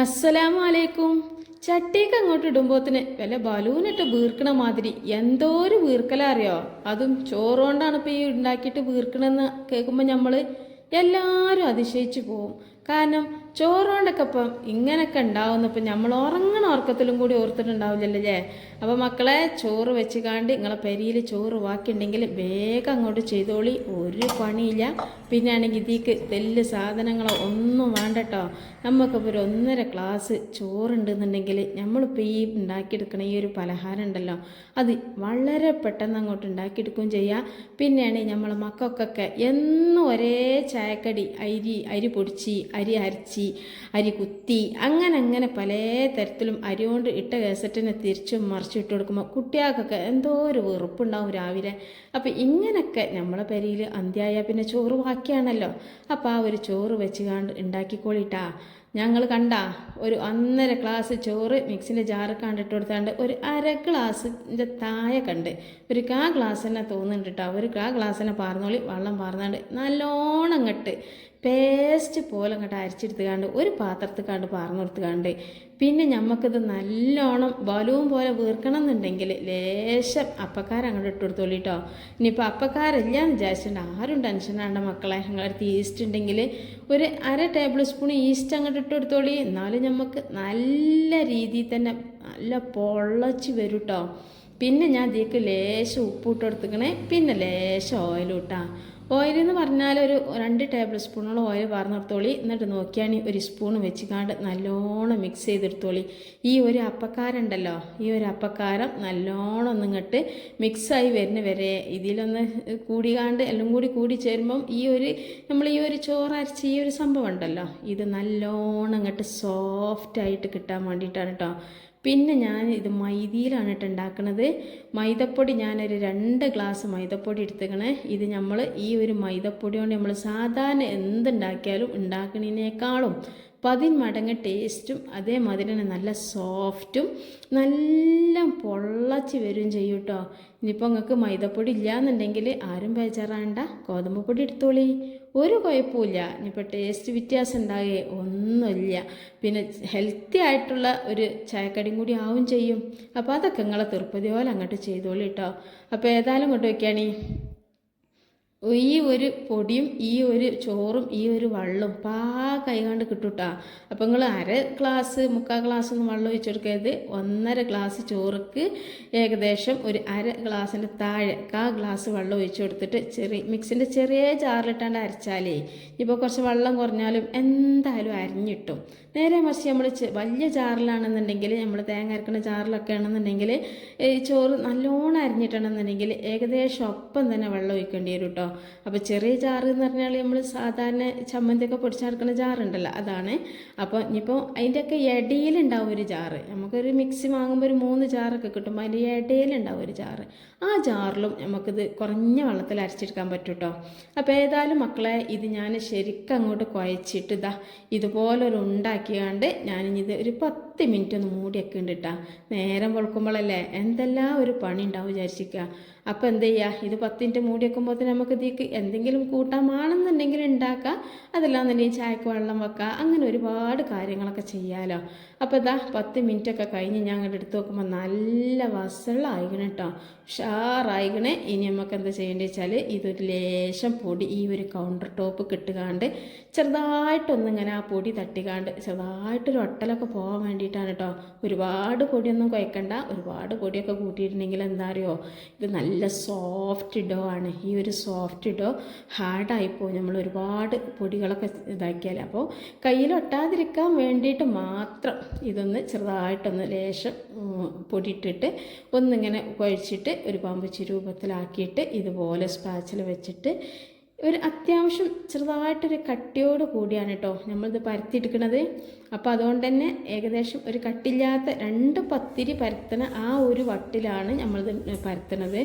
അസ്സലാമു അലൈക്കും അങ്ങോട്ട് ഇടുമ്പോത്തിന് വല്ല ബലൂനിട്ട് വീർക്കണ മാതിരി എന്തോ ഒരു വീർക്കലറിയോ? അതും ചോറുകൊണ്ടാണ് ഇപ്പൊ ഈ ഉണ്ടാക്കിയിട്ട് വീർക്കണെന്ന് കേൾക്കുമ്പോൾ നമ്മൾ എല്ലാവരും അതിശയിച്ചു പോവും. കാരണം ചോറുകൊണ്ടൊക്കെ ഇപ്പം ഇങ്ങനൊക്കെ ഉണ്ടാവുന്നപ്പം നമ്മൾ ഉറങ്ങണ ഉറക്കത്തിലും കൂടി ഓർത്തിട്ടുണ്ടാവില്ലല്ലോ അല്ലേ? അപ്പോൾ മക്കളെ ചോറ് വെച്ച് കാണ്ട് നിങ്ങളെ പെരിയിൽ ചോറ് ബാക്കിയുണ്ടെങ്കിൽ വേഗം അങ്ങോട്ട് ചെയ്തോളി. ഒരു പണിയില്ല. പിന്നെ ആണെങ്കിൽ ഇതിക്ക് തെല്ല് സാധനങ്ങളോ ഒന്നും വേണ്ടട്ടോ. നമുക്കിപ്പോൾ ഒരു ഒന്നര ഗ്ലാസ് ചോറുണ്ടെന്നുണ്ടെങ്കിൽ നമ്മളിപ്പോൾ ഈ ഉണ്ടാക്കിയെടുക്കണ ഈ ഒരു പലഹാരം ഉണ്ടല്ലോ അത് വളരെ പെട്ടെന്ന് അങ്ങോട്ട് ഉണ്ടാക്കിയെടുക്കുകയും ചെയ്യാം. പിന്നെയാണെങ്കിൽ നമ്മളെ മക്കൾക്കൊക്കെ എന്നും ഒരേ ചായക്കടി അരി അരി പൊടിച്ച് അരി അരച്ച് അരി കുത്തി അങ്ങനെ അങ്ങനെ പല തരത്തിലും അരി കൊണ്ട് ഇട്ട കേസറ്റിനെ തിരിച്ചും മറിച്ചും ഇട്ട് കൊടുക്കുമ്പോൾ കുട്ടികൾക്കൊക്കെ എന്തോ ഒരു വെറുപ്പുണ്ടാവും രാവിലെ. അപ്പം ഇങ്ങനെയൊക്കെ നമ്മളെ പെരിയിൽ അന്ത്യായ പിന്നെ ചോറ് ബാക്കിയാണല്ലോ. അപ്പോൾ ആ ഒരു ചോറ് വെച്ച് കാണ്ട് ഉണ്ടാക്കിക്കോളിട്ടാ. ഞങ്ങൾ കണ്ട ഒരു ഒന്നര ഗ്ലാസ് ചോറ് മിക്സിന്റെ ജാറ് കണ്ടിട്ട് കൊടുത്താണ്ട് ഒരു അര ഗ്ലാസിന്റെ താഴെ കണ്ട്. ഒരു കാ ഗ്ലാസ് തന്നെ തോന്നുന്നുണ്ട് കേട്ടോ ഒരു കാ ഗ്ലാസ് തന്നെ പാർന്നോളി വെള്ളം പാർന്നാണ്ട് നല്ലോണം അങ്ങട്ട് പേസ്റ്റ് പോലെ അങ്ങോട്ട് അരിച്ചെടുത്ത് കാണ്ട് ഒരു പാത്രത്തിൽ കണ്ട് പാർന്നു കൊടുത്ത് കാണ്ട് പിന്നെ ഞമ്മക്കിത് നല്ലോണം ബലൂൺ പോലെ വീർക്കണം എന്നുണ്ടെങ്കിൽ ലേശം അപ്പക്കാരം അങ്ങോട്ട് ഇട്ട് കൊടുത്തോളി കേട്ടോ ഇനിയിപ്പോൾ അപ്പക്കാരില്ല എന്ന് വിചാരിച്ചിട്ടുണ്ട്. ആരും ടെൻഷനാണ്ട മക്കളെ. നിങ്ങളുടെ ഈസ്റ്റ് ഉണ്ടെങ്കിൽ ഒരു അര ടേബിൾ സ്പൂൺ ഈസ്റ്റ് അങ്ങോട്ട് ഇട്ട് കൊടുത്തോളി എന്നാലും നമുക്ക് നല്ല രീതിയിൽ തന്നെ നല്ല പൊള്ളച്ച് വരും കേട്ടോ പിന്നെ ഞാൻ ഇതിലേക്ക് ലേശം ഉപ്പ് ഇട്ട് കൊടുത്തിക്കണേ പിന്നെ ലേശം ഓയിലും ഇട്ടാ. ഓയിൽ എന്ന് പറഞ്ഞാൽ ഒരു രണ്ട് ടേബിൾ സ്പൂണോളം ഓയിൽ വാർന്നെടുത്തോളി. എന്നിട്ട് നോക്കിയാണി ഒരു സ്പൂൺ വെച്ചിക്കാണ്ട് നല്ലോണം മിക്സ് ചെയ്തെടുത്തോളി. ഈ ഒരു അപ്പക്കാരം ഉണ്ടല്ലോ ഈ ഒരു അപ്പക്കാരം നല്ലോണം ഒന്ന് ഇങ്ങോട്ട് മിക്സായി വരുന്ന വരെ ഇതിലൊന്ന് കൂടി കാണ്ട് എല്ലാം കൂടി കൂടി ചേരുമ്പം ഈ ഒരു നമ്മൾ ഈ ഒരു ചോറരച്ച് ഈ ഒരു സംഭവം ഉണ്ടല്ലോ ഇത് നല്ലോണം ഇങ്ങോട്ട് സോഫ്റ്റായിട്ട് കിട്ടാൻ വേണ്ടിയിട്ടാണ് കേട്ടോ പിന്നെ ഞാൻ ഇത് മൈദയിലാണ് കേട്ടോ ഉണ്ടാക്കുന്നത് മൈദപ്പൊടി ഞാനൊരു രണ്ട് ഗ്ലാസ് മൈദപ്പൊടി എടുത്തേക്കണേ ഇത് നമ്മൾ ഈ ഒരു മൈദപ്പൊടി കൊണ്ട് നമ്മൾ സാധാരണ എന്തുണ്ടാക്കിയാലും ഉണ്ടാക്കുന്നതിനേക്കാളും പതിന്മടങ്ങ് ടേസ്റ്റും അതേമാതിരി തന്നെ നല്ല സോഫ്റ്റും നല്ല പൊള്ളച്ച് വരും ചെയ്യും കേട്ടോ. ഇനിയിപ്പോൾ നിങ്ങൾക്ക് മൈദപ്പൊടി ഇല്ലയെന്നുണ്ടെങ്കിൽ ആരും ബേജാറാണ്ട. ഗോതമ്പ് പൊടി എടുത്തോളി. ഒരു കുഴപ്പമില്ല ഇനിയിപ്പോൾ ടേസ്റ്റ് വ്യത്യാസം ഉണ്ടാകുകയെ ഒന്നുമില്ല. പിന്നെ ഹെൽത്തി ആയിട്ടുള്ള ഒരു ചായക്കടിയും കൂടി ആവും ചെയ്യും. അപ്പോൾ അതൊക്കെ നിങ്ങളെ തിരുപ്പതി പോലെ അങ്ങോട്ട് ചെയ്തോളി കേട്ടോ. അപ്പോൾ ഏതായാലും വയ്ക്കുകയാണീ ഈ ഒരു പൊടിയും ഈ ഒരു ചോറും ഈ ഒരു വെള്ളവും പാ കൈകാണ്ട് കിട്ടൂട്ടാ. അപ്പം നിങ്ങൾ അര ഗ്ലാസ് മുക്കാൽ ഗ്ലാസ് ഒന്നും വെള്ളം ഒഴിച്ചു കൊടുക്കരുത്. ഒന്നര ഗ്ലാസ് ചോറുക്ക് ഏകദേശം ഒരു അര ഗ്ലാസിന്റെ താഴെ കാ ഗ്ലാസ് വെള്ളം ഒഴിച്ചു കൊടുത്തിട്ട് ചെറിയ മിക്സിന്റെ ചെറിയ ജാറിലിട്ടാണ്ട് അരച്ചാലേ. ഇപ്പോൾ കുറച്ച് വെള്ളം കുറഞ്ഞാലും എന്തായാലും അരിഞ്ഞിട്ടും നേരെ മറിച്ച് നമ്മൾ വലിയ ചാറിലാണെന്നുണ്ടെങ്കിൽ നമ്മൾ തേങ്ങ അരക്കുന്ന ചാറിലൊക്കെ ആണെന്നുണ്ടെങ്കിൽ ചോറ് നല്ലോണം അരിഞ്ഞിട്ടാണെന്നുണ്ടെങ്കിൽ ഏകദേശം ഒപ്പം തന്നെ വെള്ളം ഒഴിക്കേണ്ടി വരും കേട്ടോ അപ്പോൾ ചെറിയ ചാറ് എന്ന് പറഞ്ഞാൽ നമ്മൾ സാധാരണ ചമ്മന്തിയൊക്കെ പൊടിച്ചെടുക്കുന്ന ചാറുണ്ടല്ലോ അതാണ്. അപ്പോൾ ഇനിയിപ്പോൾ അതിന്റെയൊക്കെ ഇടയിലുണ്ടാവും ഒരു ചാറ് നമുക്കൊരു മിക്സി വാങ്ങുമ്പോൾ ഒരു മൂന്ന് ചാറൊക്കെ കിട്ടുമ്പോൾ അതിന്റെ ഇടയിലുണ്ടാവും ഒരു ചാറ് ആ ചാറിലും നമുക്കിത് കുറഞ്ഞ വെള്ളത്തിൽ അരച്ചെടുക്കാൻ പറ്റും കേട്ടോ അപ്പോൾ ഏതായാലും മക്കളെ ഇത് ഞാൻ ശരിക്കും അങ്ങോട്ട് കുഴച്ചിട്ട് ഇതാ ഇതുപോലൊരു ഉണ്ടാക്കിയാണ്ട് ഞാനിത് ഒരു പത്ത് മിനിറ്റ് ഒന്ന് മൂടിയൊക്കെ ഉണ്ട് നേരം പൊളക്കുമ്പോഴല്ലേ എന്തെല്ലാം ഒരു പണി ഉണ്ടാവും വിചാരിച്ചിരിക്കുക അപ്പോൾ എന്ത് ചെയ്യുക ഇത് പത്ത് മിനിറ്റ് മൂടി വെക്കുമ്പോൾ നമുക്ക് ഇതിക്ക് എന്തെങ്കിലും കൂട്ടാമാണെന്നുണ്ടെങ്കിൽ ഉണ്ടാക്കാം. അതല്ലാന്നുണ്ടെങ്കിൽ ചായക്ക് വെള്ളം വെക്കുക അങ്ങനെ ഒരുപാട് കാര്യങ്ങളൊക്കെ ചെയ്യാമല്ലോ അപ്പോൾ ഇതാ പത്ത് മിനിറ്റൊക്കെ കഴിഞ്ഞ് ഞാൻ അങ്ങോട്ട് എടുത്ത് നോക്കുമ്പോൾ നല്ല വസളായിക്കണം കേട്ടോ ഉഷാറായിക്കണേ. ഇനി നമുക്ക് എന്താ ചെയ്യേണ്ടത് വെച്ചാൽ ഇതൊരു ലേശം പൊടി ഈ ഒരു കൗണ്ടർ ടോപ്പ് കിട്ടുകാണ്ട് ചെറുതായിട്ടൊന്നിങ്ങനെ ആ പൊടി തട്ടിക്കാണ്ട് ചെറുതായിട്ടൊരു ഒട്ടലൊക്കെ പോകാൻ വേണ്ടിയിട്ടാണ് കേട്ടോ ഒരുപാട് പൊടിയൊന്നും കുഴക്കണ്ട. ഒരുപാട് പൊടിയൊക്കെ കൂട്ടിയിട്ടുണ്ടെങ്കിൽ എന്താ അറിയോ? ഇത് നല്ല സോഫ്റ്റ് ഡോ ആണ്. ഈ ഒരു സോഫ്റ്റ് ഡോ ഹാർഡായിപ്പോൾ നമ്മൾ ഒരുപാട് പൊടികളൊക്കെ ഇതാക്കിയാൽ അപ്പോൾ കയ്യിൽ ഒട്ടാതിരിക്കാൻ വേണ്ടിയിട്ട് മാത്രം ഇതൊന്ന് ചെറുതായിട്ടൊന്ന് ലേശം പൊടിയിട്ടിട്ട് ഒന്നിങ്ങനെ കുഴച്ചിട്ട് ഒരു പമ്പച്ചി രൂപത്തിലാക്കിയിട്ട് ഇതുപോലെ സ്പാച്ചിൽ വെച്ചിട്ട് ഒരു അത്യാവശ്യം ചെറുതായിട്ടൊരു കട്ടിയോട് കൂടിയാണ് കേട്ടോ നമ്മളിത് പരത്തിയെടുക്കുന്നത്. അപ്പോൾ അതുകൊണ്ട് തന്നെ ഏകദേശം ഒരു കട്ടില്ലാത്ത രണ്ട് പത്തിരി പരത്തണ ആ ഒരു വട്ടിലാണ് നമ്മളിത് പരത്തണത്.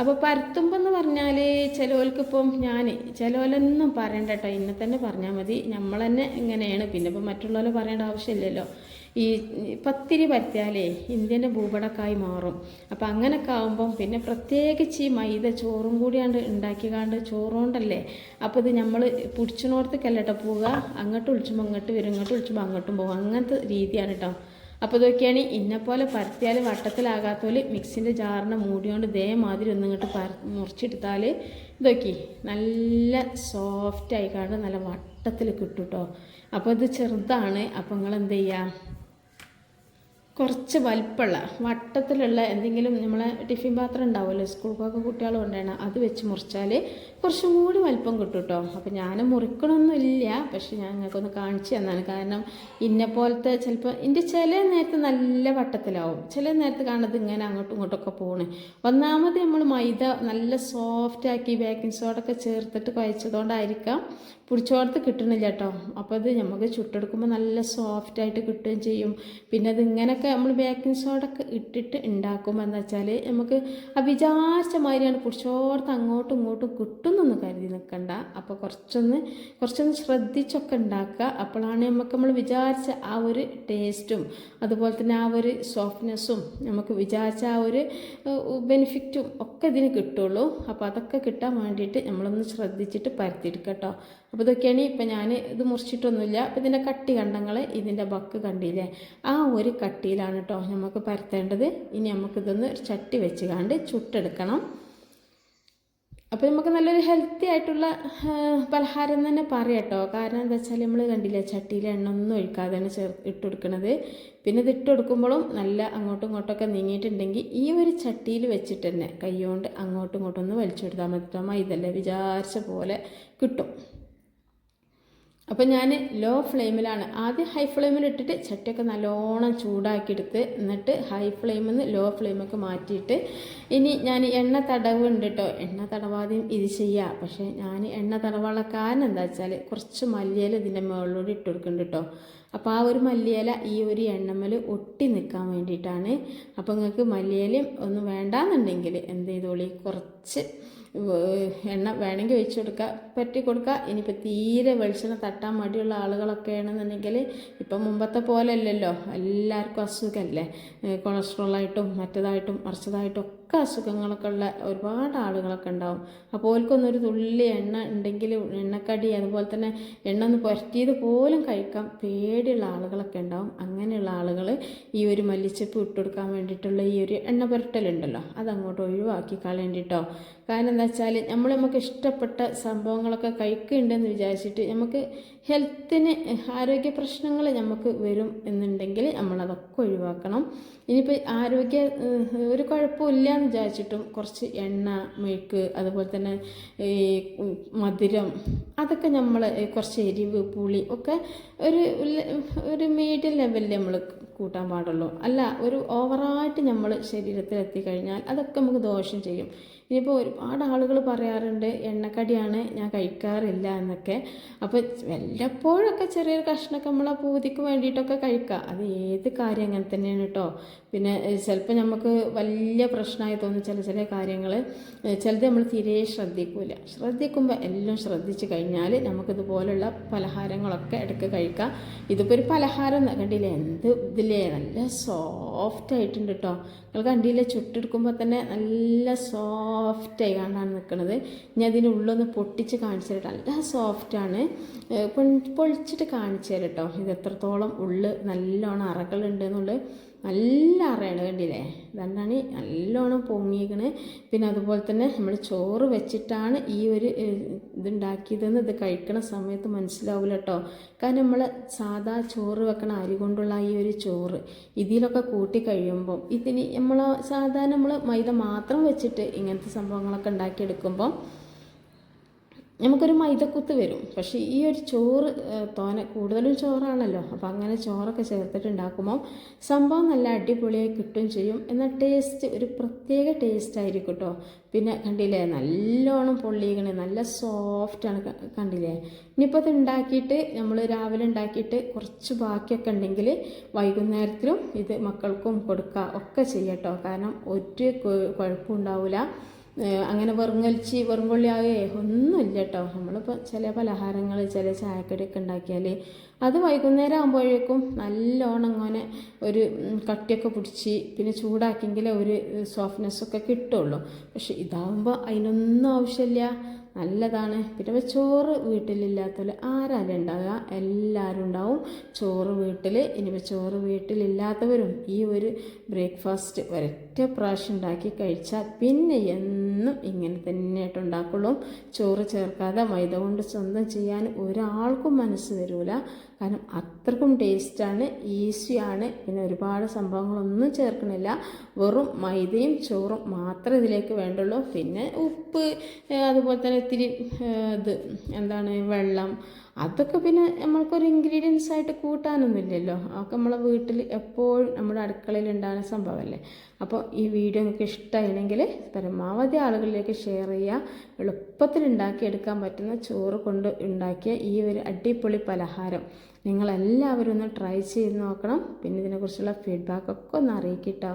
അപ്പോൾ പരത്തുമ്പോൾ എന്ന് പറഞ്ഞാൽ ചിലവൽക്കിപ്പം ഞാൻ ചിലവലൊന്നും പറയണ്ട കേട്ടോ ഇന്നെ തന്നെ പറഞ്ഞാൽ മതി. നമ്മൾ തന്നെ ഇങ്ങനെയാണ്. പിന്നെ ഇപ്പം മറ്റുള്ളവരെ പറയേണ്ട ആവശ്യമില്ലല്ലോ. ഈ പത്തിരി പരത്തിയാലേ ഇന്ത്യന്റെ ഭൂപടക്കായി മാറും. അപ്പം അങ്ങനെയൊക്കെ ആകുമ്പം പിന്നെ പ്രത്യേകിച്ച് ഈ മൈദ ചോറും കൂടിയാണ്ട് ഉണ്ടാക്കിക്കാണ്ട് ചോറുകൊണ്ടല്ലേ അപ്പോൾ ഇത് നമ്മൾ പിടിച്ചിനോടത്തേക്കല്ല പോവുക? അങ്ങോട്ട് വിളിച്ചുമ്പോൾ അങ്ങോട്ട് വരും ഇങ്ങോട്ട് വിളിച്ചുമ്പോൾ അങ്ങോട്ടും പോകും അങ്ങനത്തെ രീതിയാണ് കേട്ടോ അപ്പോൾ ഇതൊക്കെയാണ് ഇന്നെപ്പോലെ പരത്തിയാൽ വട്ടത്തിലാകാത്തോൽ മിക്സിന്റെ ജാറിനെ മൂടിയോണ്ട് ഇതേമാതിരി ഒന്നും ഇങ്ങോട്ട് പര മുറിച്ചെടുത്താൽ ഇതൊക്കെ നല്ല സോഫ്റ്റ് ആയിക്കാണ്ട് നല്ല വട്ടത്തിൽ കിട്ടും കേട്ടോ അപ്പോൾ ഇത് ചെറുതാണ്. അപ്പോൾ നിങ്ങൾ എന്ത് ചെയ്യുക കുറച്ച് വലിപ്പമുള്ള വട്ടത്തിലുള്ള എന്തെങ്കിലും നമ്മളെ ടിഫിൻ പാത്രം ഉണ്ടാവുമല്ലോ സ്കൂൾക്കൊക്കെ കുട്ടികൾ കൊണ്ടുവരണം അത് വെച്ച് മുറിച്ചാൽ കുറച്ചും കൂടി വലിപ്പം കിട്ടും കേട്ടോ. അപ്പോൾ ഞാൻ മുറിക്കണമൊന്നുമില്ല പക്ഷെ ഞാൻ നിങ്ങൾക്കൊന്ന് കാണിച്ചു തന്നാണ്. കാരണം ഇന്നെ പോലത്തെ ചിലപ്പോൾ എന്റെ ചില നേരത്ത് നല്ല വട്ടത്തിലാവും. ചില നേരത്ത് കാണുന്നത് ഇങ്ങനെ അങ്ങോട്ടും ഇങ്ങോട്ടൊക്കെ പോകണേ ഒന്നാമത് നമ്മൾ മൈദ നല്ല സോഫ്റ്റ് ആക്കി ബേക്കിംഗ് സോഡൊക്കെ ചേർത്തിട്ട് കുഴച്ചതുകൊണ്ടായിരിക്കാം പിടിച്ചോടത്ത് കിട്ടണില്ല കേട്ടോ. അപ്പോൾ അത് നമുക്ക് ചുട്ടെടുക്കുമ്പോൾ നല്ല സോഫ്റ്റ് ആയിട്ട് കിട്ടുകയും ചെയ്യും. പിന്നെ അത് ഇങ്ങനെയൊക്കെ നമ്മൾ ബേക്കിംഗ് സോഡൊക്കെ ഇട്ടിട്ട് ഉണ്ടാക്കുമ്പോൾ എന്താ വെച്ചാൽ നമുക്ക് ആ വിചാരിച്ച മാതിരിയാണ് പിടിച്ചോടത്ത് അങ്ങോട്ടും ഇങ്ങോട്ടും കിട്ടുന്നൊന്നും കരുതി നിൽക്കണ്ട അപ്പോൾ കുറച്ചൊന്ന് കുറച്ചൊന്ന് ശ്രദ്ധിച്ചൊക്കെ ഉണ്ടാക്കുക. അപ്പോഴാണ് നമുക്ക് നമ്മൾ വിചാരിച്ച ആ ഒരു ടേസ്റ്റും അതുപോലെ തന്നെ ആ ഒരു സോഫ്റ്റ്നെസ്സും നമുക്ക് വിചാരിച്ച ആ ഒരു ബെനിഫിറ്റും ഒക്കെ ഇതിന് കിട്ടുള്ളൂ. അപ്പോൾ അതൊക്കെ കിട്ടാൻ വേണ്ടിയിട്ട് നമ്മളൊന്ന് ശ്രദ്ധിച്ചിട്ട് പരത്തിയെടുക്കുക കേട്ടോ അപ്പോൾ ഇതൊക്കെയാണ് ഇപ്പം ഞാൻ ഇത് മുറിച്ചിട്ടൊന്നുമില്ല. അപ്പോൾ ഇതിന്റെ കട്ടി കണ്ടങ്ങൾ ഇതിന്റെ ബക്ക് കണ്ടില്ലേ? ആ ഒരു കട്ടിയിലാണ് കേട്ടോ നമുക്ക് പരത്തേണ്ടത്. ഇനി നമുക്കിതൊന്ന് ചട്ടി വെച്ച് കണ്ട് ചുട്ടെടുക്കണം. അപ്പോൾ നമുക്ക് നല്ലൊരു ഹെൽത്തി ആയിട്ടുള്ള പലഹാരം തന്നെ പറയാം കേട്ടോ. കാരണം എന്താ വെച്ചാൽ നമ്മൾ കണ്ടില്ലേ ചട്ടിയിൽ എണ്ണ ഒന്നും ഒഴിക്കാതെയാണ് ചേർ ഇട്ട് കൊടുക്കുന്നത് പിന്നെ ഇത് ഇട്ട് കൊടുക്കുമ്പോഴും നല്ല അങ്ങോട്ടും ഇങ്ങോട്ടൊക്കെ നീങ്ങിയിട്ടുണ്ടെങ്കിൽ ഈ ഒരു ചട്ടിയിൽ വെച്ചിട്ട് തന്നെ കൈ കൊണ്ട് അങ്ങോട്ടും ഇങ്ങോട്ടും ഒന്ന് വലിച്ചെടുത്താൽ മതി. മൈദല്ലേ വിചാരിച്ച പോലെ കിട്ടും. അപ്പോൾ ഞാൻ ലോ ഫ്ലെയിമിലാണ് ആദ്യം ഹൈ ഫ്ലെയിമിൽ ഇട്ടിട്ട് ചട്ടിയൊക്കെ നല്ലോണം ചൂടാക്കിയെടുത്ത് എന്നിട്ട് ഹൈ ഫ്ലെയിമിൽ നിന്ന് ലോ ഫ്ലെയിമൊക്കെ മാറ്റിയിട്ട് ഇനി ഞാൻ എണ്ണ തടവുണ്ട് കേട്ടോ എണ്ണ തടവാതെയും ഇത് ചെയ്യാം. പക്ഷേ ഞാൻ എണ്ണ തടവാനുള്ള കാരണം എന്താ വെച്ചാൽ കുറച്ച് മല്ലിയില ഇതിന്റെ മുകളിലൂടെ ഇട്ട് കൊടുക്കുന്നുണ്ട് കേട്ടോ അപ്പോൾ ആ ഒരു മല്ലിയില ഈ ഒരു എണ്ണമ്മൽ ഒട്ടി നിൽക്കാൻ വേണ്ടിയിട്ടാണ്. അപ്പോൾ നിങ്ങൾക്ക് മല്ലിയിലയും ഒന്നും വേണ്ടാന്നുണ്ടെങ്കിൽ എന്ത് ചെയ്തോളി? കുറച്ച് എണ്ണ വേണമെങ്കിൽ ഒഴിച്ചു കൊടുക്കുക പറ്റി കൊടുക്കുക ഇനിയിപ്പോൾ തീരെ വെളിച്ചെണ്ണ തട്ടാൻ മടിയുള്ള ആളുകളൊക്കെ ആണെന്നുണ്ടെങ്കിൽ ഇപ്പം മുമ്പത്തെ പോലെ അല്ലല്ലോ എല്ലാവർക്കും അസുഖമല്ലേ? കൊളസ്ട്രോളായിട്ടും മറ്റേതായിട്ടും മറിച്ചതായിട്ടും ഒക്കെ അസുഖങ്ങളൊക്കെ ഉള്ള ഒരുപാട് ആളുകളൊക്കെ ഉണ്ടാവും. അപ്പോൾ ഓൽക്കൊന്നൊരു തുള്ളി എണ്ണ ഉണ്ടെങ്കിൽ എണ്ണക്കടി അതുപോലെ തന്നെ എണ്ണ ഒന്ന് പുരട്ടിയത് പോലും കഴിക്കാം പേടിയുള്ള ആളുകളൊക്കെ ഉണ്ടാവും. അങ്ങനെയുള്ള ആളുകൾ ഈ ഒരു മല്ലിച്ചപ്പ് ഇട്ടുകൊടുക്കാൻ വേണ്ടിയിട്ടുള്ള ഈ ഒരു എണ്ണ പുരട്ടലുണ്ടല്ലോ അതങ്ങോട്ട് ഒഴിവാക്കി കളയേണ്ടിട്ടോ കാരണം എന്താ വെച്ചാൽ നമ്മൾ നമുക്ക് ഇഷ്ടപ്പെട്ട സംഭവങ്ങളൊക്കെ കഴിക്കുന്നുണ്ടെന്ന് വിചാരിച്ചിട്ട് നമുക്ക് ഹെൽത്തിന് ആരോഗ്യ പ്രശ്നങ്ങൾ നമുക്ക് വരും എന്നുണ്ടെങ്കിൽ നമ്മളതൊക്കെ ഒഴിവാക്കണം. ഇനിയിപ്പോൾ ആരോഗ്യ ഒരു കുഴപ്പമില്ല എന്ന് വിചാരിച്ചിട്ടും കുറച്ച് എണ്ണ മെഴുക്ക് അതുപോലെ തന്നെ ഈ മധുരം അതൊക്കെ നമ്മൾ കുറച്ച് എരിവ് പുളി ഒക്കെ ഒരു ഒരു മീഡിയം ലെവലിൽ നമ്മൾ കൂട്ടാൻ പാടുള്ളൂ. അല്ല ഒരു ഓവറായിട്ട് നമ്മൾ ശരീരത്തിൽ എത്തിക്കഴിഞ്ഞാൽ അതൊക്കെ നമുക്ക് ദോഷം ചെയ്യും. ഇനിയിപ്പോൾ ഒരുപാട് ആളുകൾ പറയാറുണ്ട് എണ്ണക്കടിയാണ് ഞാൻ കഴിക്കാറില്ല എന്നൊക്കെ. അപ്പോൾ വല്ലപ്പോഴൊക്കെ ചെറിയൊരു കഷ്ണമൊക്കെ നമ്മളെ പൂതിക്ക് വേണ്ടിയിട്ടൊക്കെ കഴിക്കുക. അത് ഏത് കാര്യം അങ്ങനെ തന്നെയാണ് കേട്ടോ പിന്നെ ചിലപ്പോൾ നമുക്ക് വലിയ പ്രശ്നമായി തോന്നുന്ന ചില ചില കാര്യങ്ങൾ ചിലത് നമ്മൾ തീരെ ശ്രദ്ധിക്കില്ല ശ്രദ്ധിക്കുമ്പോൾ എല്ലാം ശ്രദ്ധിച്ച് കഴിഞ്ഞാൽ നമുക്കിതുപോലുള്ള പലഹാരങ്ങളൊക്കെ ഇടയ്ക്ക് കഴിക്കാം. ഇതിപ്പോൾ ഒരു പലഹാരം കണ്ടില്ല? എന്ത് എന്ത് ഇതില്ലേ നല്ല സോഫ്റ്റ് ആയിട്ടുണ്ട് കേട്ടോ നിങ്ങൾ കണ്ടില്ലേ? ചുട്ടെടുക്കുമ്പോൾ തന്നെ നല്ല സോഫ്റ്റായി കാണാൻ നിൽക്കുന്നത് ഞാൻ അതിന്റെ ഉള്ളൊന്ന് പൊട്ടിച്ച് കാണിച്ചു തരട്ടോ. നല്ല സോഫ്റ്റാണ് പൊളിച്ചിട്ട് കാണിച്ചു തരട്ടോ ഇത് എത്രത്തോളം ഉള്ളു നല്ലോണം അറകളുണ്ട് എന്നുള്ളത് നല്ല അറയാണ് കണ്ടില്ലേ? രണ്ടാണ് നല്ലോണം പൊങ്ങിക്കണ് പിന്നെ അതുപോലെ തന്നെ നമ്മൾ ചോറ് വെച്ചിട്ടാണ് ഈ ഒരു ഇതുണ്ടാക്കിയതെന്ന് ഇത് കഴിക്കണ സമയത്ത് മനസ്സിലാവില്ല കേട്ടോ കാരണം നമ്മൾ സാധാ ചോറ് വെക്കണ അരി കൊണ്ടുള്ള ഈ ഒരു ചോറ് ഇതിലൊക്കെ കൂട്ടി കഴിയുമ്പം ഇതിന് നമ്മൾ സാധാരണ നമ്മൾ മൈദ മാത്രം വെച്ചിട്ട് ഇങ്ങനത്തെ സംഭവങ്ങളൊക്കെ ഉണ്ടാക്കിയെടുക്കുമ്പം നമുക്കൊരു മൈദക്കുത്ത് വരും. പക്ഷേ ഈ ഒരു ചോറ് തോന കൂടുതലും ചോറാണല്ലോ. അപ്പോൾ അങ്ങനെ ചോറൊക്കെ ചേർത്തിട്ടുണ്ടാക്കുമ്പോൾ സംഭവം നല്ല അടിപൊളിയായി കിട്ടുകയും ചെയ്യും. എന്നാൽ ടേസ്റ്റ് ഒരു പ്രത്യേക ടേസ്റ്റ് ആയിരിക്കും കേട്ടോ പിന്നെ കണ്ടില്ലേ നല്ലോണം പൊള്ളിയിക്കണേ നല്ല സോഫ്റ്റാണ് കണ്ടില്ലേ? ഇനിയിപ്പോൾ അത് ഉണ്ടാക്കിയിട്ട് നമ്മൾ രാവിലെ ഉണ്ടാക്കിയിട്ട് കുറച്ച് ബാക്കിയൊക്കെ ഉണ്ടെങ്കിൽ വൈകുന്നേരത്തിലും ഇത് മക്കൾക്കും കൊടുക്കുക ഒക്കെ ചെയ്യട്ടോ കാരണം ഒരു കൊ- കുഴപ്പവും ഉണ്ടാവില്ല ഏഹ് അങ്ങനെ വെറുങ്ങലിച്ച് വെറുങ്കൊള്ളിയാകെ ഒന്നുമില്ല കേട്ടോ നമ്മളിപ്പോൾ ചില പലഹാരങ്ങൾ ചില ചായക്കടിയൊക്കെ ഉണ്ടാക്കിയാൽ അത് വൈകുന്നേരം ആകുമ്പോഴേക്കും നല്ലോണം അങ്ങനെ ഒരു കട്ടിയൊക്കെ പിടിച്ച് പിന്നെ ചൂടാക്കിയെങ്കിലേ ഒരു സോഫ്റ്റ്നെസ്സൊക്കെ കിട്ടുള്ളൂ. പക്ഷെ ഇതാകുമ്പോൾ അതിനൊന്നും ആവശ്യമില്ല. നല്ലതാണ്. പിന്നെ ചോറ് വീട്ടിലില്ലാത്തവർ ആരാലും ഉണ്ടാവുക എല്ലാവരും ഉണ്ടാവും. ചോറ് വീട്ടിൽ ഇനിയിപ്പോൾ ചോറ് വീട്ടിലില്ലാത്തവരും ഈ ഒരു ബ്രേക്ക്ഫാസ്റ്റ് ഒരൊറ്റ പ്രാവശ്യം ഉണ്ടാക്കി കഴിച്ചാൽ പിന്നെ എന്നും ഇങ്ങനെ തന്നെയായിട്ട് ഉണ്ടാക്കുള്ളൂ. ചോറ് ചേർക്കാതെ മൈദ കൊണ്ട് സ്വന്തം ചെയ്യാൻ ഒരാൾക്കും മനസ്സ് വരില്ല കാരണം അത്രക്കും ടേസ്റ്റാണ് ഈസിയാണ്. പിന്നെ ഒരുപാട് സംഭവങ്ങളൊന്നും ചേർക്കണില്ല. വെറും മൈദയും ചോറും മാത്രമേ ഇതിലേക്ക് വേണ്ടുള്ളൂ. പിന്നെ ഉപ്പ് അതുപോലെ തന്നെ ഇത്തിരി ഇത് എന്താണ് വെള്ളം അതൊക്കെ പിന്നെ നമ്മൾക്കൊരു ഇൻഗ്രീഡിയൻസ് ആയിട്ട് കൂട്ടാനൊന്നുമില്ലല്ലോ. അതൊക്കെ നമ്മളെ വീട്ടിൽ എപ്പോഴും നമ്മുടെ അടുക്കളയിൽ ഉണ്ടാകുന്ന സംഭവമല്ലേ. അപ്പോൾ ഈ വീഡിയോ നിങ്ങൾക്ക് ഇഷ്ടമായിരുന്നെങ്കിൽ പരമാവധി ആളുകളിലേക്ക് ഷെയർ ചെയ്യുക. എളുപ്പത്തിൽ ഉണ്ടാക്കിയെടുക്കാൻ പറ്റുന്ന ചോറ് കൊണ്ട് ഉണ്ടാക്കിയ ഈ ഒരു അടിപൊളി പലഹാരം നിങ്ങളെല്ലാവരും ഒന്ന് ട്രൈ ചെയ്ത് നോക്കണം. പിന്നെ ഇതിനെക്കുറിച്ചുള്ള ഫീഡ്ബാക്കൊക്കെ ഒന്ന് അറിയിക്കട്ടോ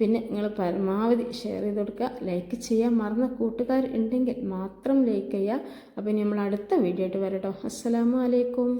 പിന്നെ നിങ്ങൾ പരമാവധി ഷെയർ ചെയ്ത് കൊടുക്കുക. ലൈക്ക് ചെയ്യാൻ മറന്ന കൂട്ടുകാർ ഉണ്ടെങ്കിൽ മാത്രം ലൈക്ക് ചെയ്യുക. അപ്പോൾ നമ്മൾ അടുത്ത വീഡിയോ ആയിട്ട് വരട്ടോ. അസ്സലാമു അലൈക്കും.